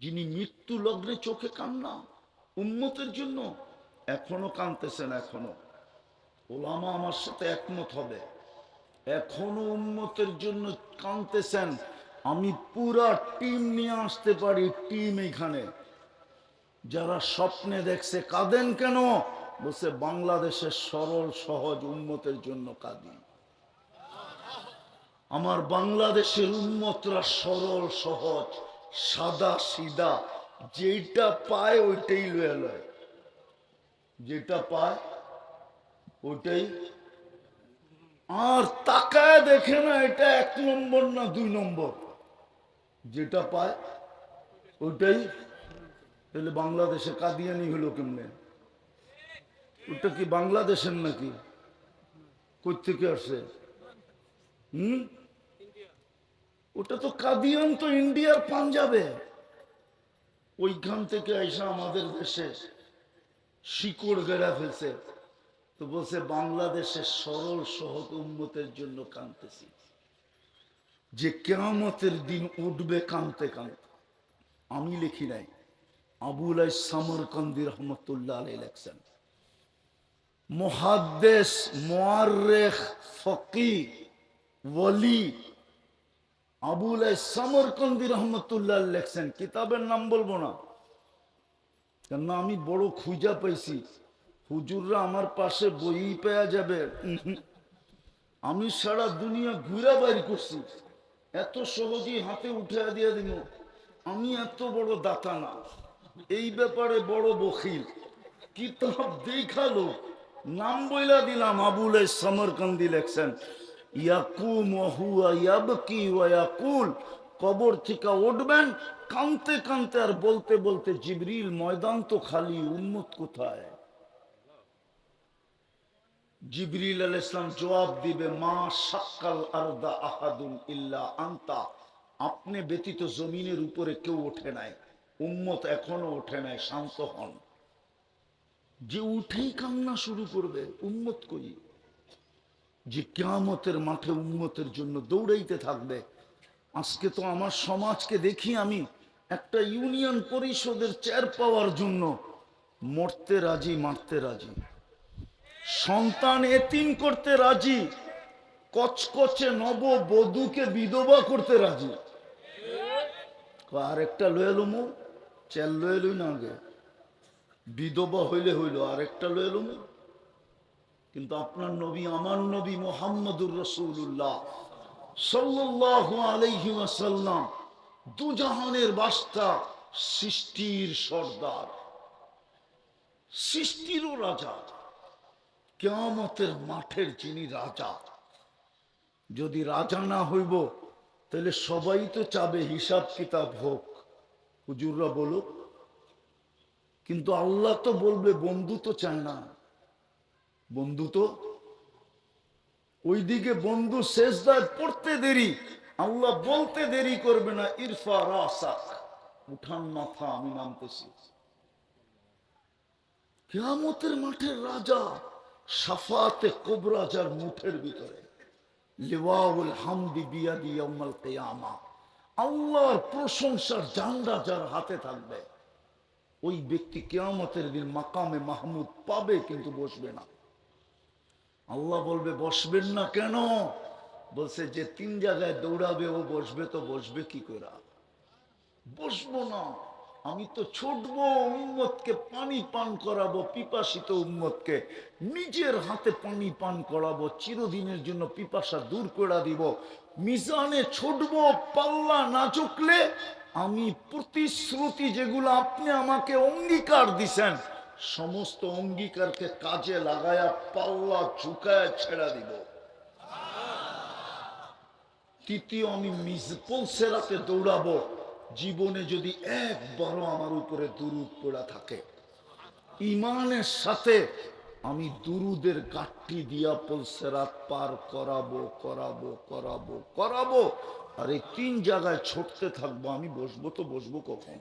যিনি মৃত্যু লগ্নে চোখে কান্না উন্মতের জন্য এখনও কানতেছেন এখনও। ওলামা আমার সাথে একমত হবে। এখনও উন্মতের জন্য কানতেছেন। আমি পুরা টিম নিয়ে আসতে পারি, টিম এখানে। যারা স্বপ্নে দেখছে, কাঁদেন কেন? বলছে, বাংলাদেশের সরল, সহজ উন্মতের জন্য কাঁদি। আমার বাংলাদেশের উন্মতরা সরল, সহজ। সাদা সিদা যেটা পায় ওইটাই লয়ে লয়। যেটা পায় ওইটাই। আর তাকায় দেখে না, এটা এক নম্বর না দুই নম্বর। যেটা পায় ওইটাই। তাহলে বাংলাদেশে কাদিয়ানি হলো কেমনে? ওটা কি বাংলাদেশের নাকি? কোথেকে আসে? হুম? ওটা তো কাদিয়ান তো ইন্ডিয়ার পাঞ্জাবে। ওইখান থেকে এসে আমাদের দেশে শিকড় গেড়া ফেলছে। তো বলছে, বাংলাদেশের সরল সহজ উন্মতের জন্য কাঁদতেছি। যে কেয়ামতের দিন উঠবে কাঁদতে কাঁদতে। আমি লিখি নাই। আবুল সামরকান্দি রহমতুল্লাহ আলী লেখছেন, মহাদ্দেশ মোয়ারেখ ফকি ওলি আবুল সামরকান্দি রহমতুল্লাহ লেখছেন। কিতাবের নাম বলব না। কেননা আমি বড় খুঁজা পাইছি। হুজুররা আমার পাশে বই পেয়া যাবে। আমি সারা দুনিয়া ঘুরা বাইর করছি। এত সহজেই হাতে উঠে দিয়ে দিব আমি এত বড় দাতা না। এই ব্যাপারে বড় বখিল। কিতাব দেখাল নাম বইলা দিলাম, আবুল সমরকান্দি লেখছেন। কবর থেকে উঠবেন, কানতে কানতে আর বলতে বলতে জিবরিল ময়দান তো খালি উন্মত কোথায়? জিবরিল আল ইসলাম জবাব দিবে, মা আরদা আহাদুন ইল্লা আন্তা। আপনি ব্যতীত জমিনের উপরে কেউ ওঠে নাই, উম্মত এখনও ওঠে নাই, শান্ত হন। যে উঠেই কান্না শুরু করবে, উম্মত কই? যে কেয়ামতের মাঠে উম্মতের জন্য দৌড়াইতে থাকবে। আজকে তো আমার সমাজকে দেখি আমি একটা ইউনিয়ন পরিষদের চেয়ার পাওয়ার জন্য মরতে রাজি, মারতে রাজি। সন্তান এতিম করতে রাজি, কচকচে নব বধূকে বিধবা করতে রাজি। আরেকটা লয়ে এলো মো লয়ে এলুই না আগে। বিধবা হইলে হইল, আরেকটা লয়ে এলো মো কিন্তু আপনার নবী, আমার নবী মোহাম্মদুর রসুল্লাহ সাল্লাল্লাহু আলাইহি ওয়াসাল্লাম দুজাহানের বাস্তা সৃষ্টির সর্দার, সৃষ্টিরও রাজা, কেয়ামতের মাঠের যিনি রাজা। যদি রাজা না হইব, তাহলে সবাই তো চাবে হিসাব কিতাব হোক। হুজুররা বলুক, কিন্তু আল্লাহ তো বলবে, বন্ধু তো চায় না। বন্ধু তো। ওইদিকে বন্ধু শেষদায় পড়তে দেরি, আল্লাহ বলতে দেরি করবে না, ইরফা রাসাক উঠান মাথা আমি নামতেছি। কেয়ামতের মাঠের রাজা সাফাতে কোবরা যার মুঠের ভিতরে। লিওয়াউল হামদি বিয়াদি ইয়াউমাল কিয়ামা। আল্লাহর প্রশংসার জান্ডা যার হাতে থাকবে, ওই ব্যক্তি কেয়ামতের দিন মাকামে মাহমুদ পাবে কিন্তু বসবে না। আল্লাহ বলবে, বসবেন না কেন? বলছে, যে তিন জায়গায় দৌড়াবে, ও বসবে তো বসবে কি করে? বসবো না, আমি তো ছুটবো, উম্মতকে পানি পান করাবো, পিপাসিত উম্মতকে নিজের হাতে পানি পান করাবো, চিরদিনের জন্য পিপাসা দূর করে দিব। মিজানে ছুটবো, পাল্লা না চুকলে আমি প্রতিশ্রুতি যেগুলো আপনি আমাকে অঙ্গীকার দিছেন সমস্ত অঙ্গীকারকে কাজে লাগায়া পাল্লা চুকায় ছেড়া দিব। তৃতীয় আমি মিসপল সেরাতে দৌড়াবো। জীবনে যদি একবারও আমার উপরে দুরুদ পড়া থাকে, ইমানের সাথে আমি দুরুদের গাঠটি দিয়া পলসেরাত পার করাবো করাবো করাবো করাবো। আর এই তিন জায়গায় ছুটতে থাকব, আমি বসবো তো বসবো কখন?